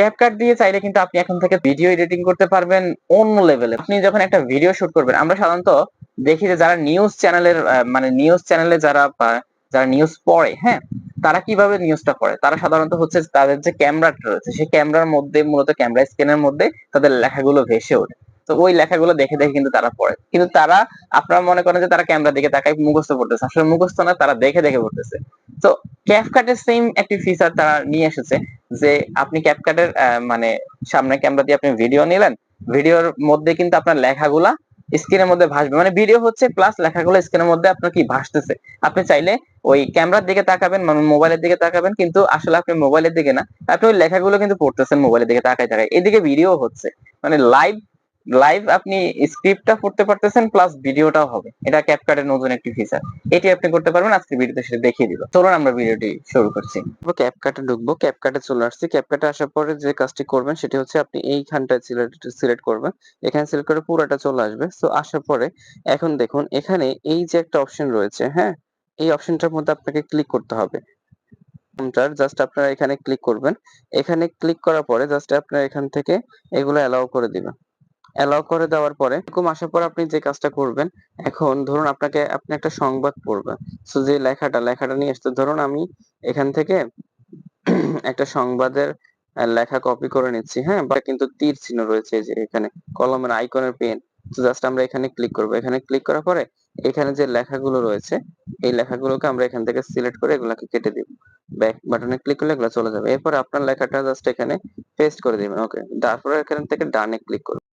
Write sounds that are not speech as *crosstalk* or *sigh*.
CapCut দিয়ে চাইলে কিন্তু আপনি এখন থেকে ভিডিও এডিটিং করতে পারবেন অন্য লেভেলে আপনি যখন একটা ভিডিও শুট করবেন, আমরা সাধারণত দেখি যে যারা নিউজ চ্যানেলের মানে নিউজ চ্যানেলে যারা যারা নিউজ পড়ে হ্যাঁ তারা কীভাবে নিউজটা পড়ে? তারা সাধারণত হচ্ছে তাদের যে ক্যামেরাটা রয়েছে সেই ক্যামেরার মধ্যে, মূলত ক্যামেরা স্ক্যানের মধ্যে তাদের লেখাগুলো ভেসে ওঠে। তো ওই লেখাগুলো দেখে দেখে কিন্তু তারা পড়ে। কিন্তু তারা আপনারা মনে করেন যে তারা ক্যামেরা দিকে তাকাই মুখস্থ পড়তেছে। আসলে মুখস্থ না, তারা দেখে দেখে পড়তেছে। তো ক্যাপকাটের সেম একটি ফিচার তারা নিয়ে এসেছে যে আপনি ক্যাপকাটের মানে সামনে ক্যামেরা দিয়ে আপনি ভিডিও নিলেন ভিডিওর মধ্যে কিন্তু আপনার লেখাগুলা স্ক্রিনের মধ্যে ভাসবে। মানে ভিডিও হচ্ছে প্লাস লেখাগুলো স্ক্রিনের মধ্যে আপনার কি ভাসতেছে। আপনি চাইলে ওই ক্যামেরার দিকে তাকাবেন মানে মোবাইলের দিকে তাকাবেন, কিন্তু আসলে আপনি মোবাইলের দিকে না, আপনি ওই লেখাগুলো কিন্তু পড়তেছেন মোবাইলের দিকে তাকাই তাকাই এদিকে ভিডিও হচ্ছে। মানে লাইভ লাইভ আপনি স্ক্রিপ্টটা পড়তে পারতেছেন প্লাস ভিডিওটাও হবে। এটা ক্যাপকাটের নতুন একটি ফিচার এটি আপনি করতে পারবেন, আজকে ভিডিওতে সেটা দেখিয়ে দিব। চলুন আমরা ভিডিওটি শুরু করছি। ক্যাপকাটে ঢুকবো। ক্যাপকাটে চলে আসছি। ক্যাপকাটে আসার পরে যে কাজটি করবেন, সেটি হচ্ছে আপনি এইখানটায় সিলেক্ট সিলেক্ট করবেন। এখানে সিলেক্ট করে পুরোটা চলে আসবে। তো আসার পরে এখন দেখুন, এখানে এই যে একটা অপশন রয়েছে হ্যাঁ? এই অপশনটার মধ্যে আপনাকে ক্লিক করতে হবে। জাস্ট আপনারা এখানে ক্লিক করবেন। এখানে ক্লিক করার পরে জাস্ট আপনারা এখান থেকে এগুলো অ্যালাউ করে দিবেন। অ্যালাউ করে দেওয়ার পরে এরকম আসার পর আপনি যে কাজটা করবেন, এখন ধরুন আপনাকে, আপনি একটা সংবাদ পড়বেন। সো যে লেখাটা লেখাটা নিয়ে আসতে ধরুন আমি এখান থেকে *clears throat* একটা সংবাদের লেখা কপি করে নিচ্ছি হ্যাঁ? বা কিন্তু তীর চিহ্ন রয়েছে যে এখানে, কলমের আইকনের পেন। তো জাস্ট আমরা এখানে ক্লিক করব। এখানে ক্লিক করার পরে এখানে যে লেখাগুলো রয়েছে, এই লেখাগুলোকে আমরা এখান থেকে সিলেক্ট করে এগুলাকে কেটে দিব। ব্যাক বাটনে ক্লিক করলে এগুলো চলে যাবে। এরপর আপনার লেখাটা জাস্ট এখানে পেস্ট করে দিবেন ওকে তারপরে এখান থেকে ডানে ক্লিক করবেন।